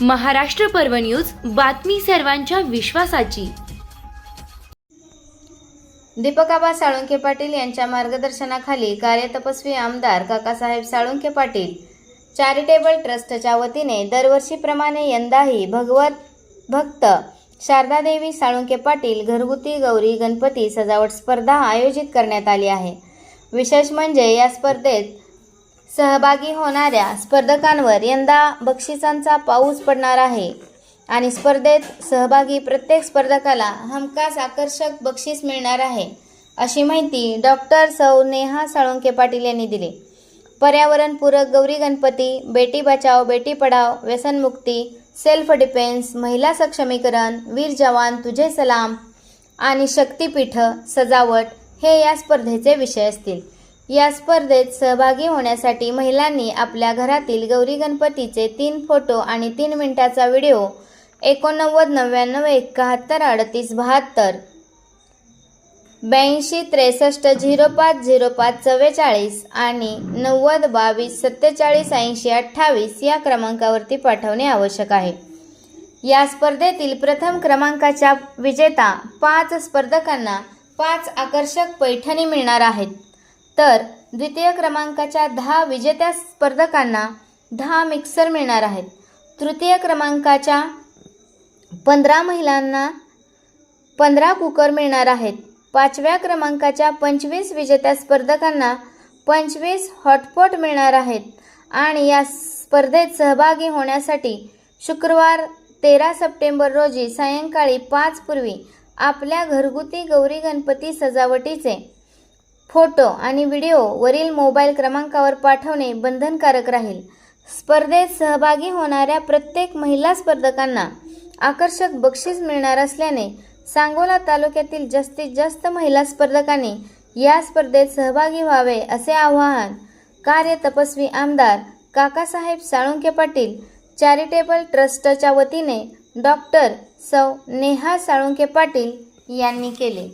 महाराष्ट्र पर्व न्यूज बातमी सर्वांच्या विश्वासाची. दीपकाबा साळुंखे पाटील यांच्या मार्गदर्शनाखाली कार्यतपस्वी आमदार काकासाहेब साळुंखे पाटील चॅरिटेबल ट्रस्टच्या वतीने दरवर्षीप्रमाणे यंदाही भगवत भक्त शारदादेवी साळुंखे पाटील घरगुती गौरी गणपती सजावट स्पर्धा आयोजित करण्यात आली आहे. विशेष म्हणजे या स्पर्धेत सहभागी होणाऱ्या स्पर्धकांवर यंदा बक्षिसांचा पाऊस पडणार आहे. आणि स्पर्धेत सहभागी प्रत्येक स्पर्धकाला हमखास आकर्षक बक्षीस मिळणार आहे अशी माहिती डॉक्टर सौ. नेहा साळुंके पाटील यांनी दिली. पर्यावरणपूरक गौरी गणपती बेटी बचाव बेटी पढाव व्यसनमुक्ती सेल्फ डिफेन्स महिला सक्षमीकरण वीर जवान तुझे सलाम आणि शक्तीपीठ सजावट हे या स्पर्धेचे विषय असतील. या स्पर्धेत सहभागी होण्यासाठी महिलांनी आपल्या घरातील गौरी गणपतीचे तीन फोटो आणि तीन मिनिटाचा व्हिडिओ एकोणनव्वद नव्याण्णव एकाहत्तर अडतीस बहात्तर ब्याऐंशी त्रेसष्ट झिरो पाच झिरो पाच चव्वेचाळीस आणि नव्वद बावीस सत्तेचाळीस ऐंशी अठ्ठावीस या क्रमांकावरती पाठवणे आवश्यक आहे. या स्पर्धेतील प्रथम क्रमांकाच्या विजेता पाच स्पर्धकांना पाच आकर्षक पैठणी मिळणार आहेत. तर द्वितीय क्रमांकाच्या दहा विजेत्या स्पर्धकांना दहा मिक्सर मिळणार आहेत. तृतीय क्रमांकाच्या पंधरा महिलांना पंधरा कुकर मिळणार आहेत. पाचव्या क्रमांकाच्या पंचवीस विजेत्या स्पर्धकांना पंचवीस हॉटपॉट मिळणार आहेत आणि या स्पर्धेत सहभागी होण्यासाठी शुक्रवार तेरा सप्टेंबर रोजी सायंकाळी पाचपूर्वी आपल्या घरगुती गौरी गणपती सजावटीचे फोटो आणि व्हिडिओ वरील मोबाईल क्रमांकावर पाठवणे बंधनकारक राहील. स्पर्धेत सहभागी होणाऱ्या प्रत्येक महिला स्पर्धकांना आकर्षक बक्षीस मिळणार असल्याने सांगोला तालुक्यातील जास्तीत जास्त महिला स्पर्धकांनी या स्पर्धेत सहभागी व्हावे असे आवाहन कार्य तपस्वी आमदार काकासाहेब साळुंके पाटील चॅरिटेबल ट्रस्टच्या वतीने डॉक्टर सौ नेहा साळुंके पाटील यांनी केले.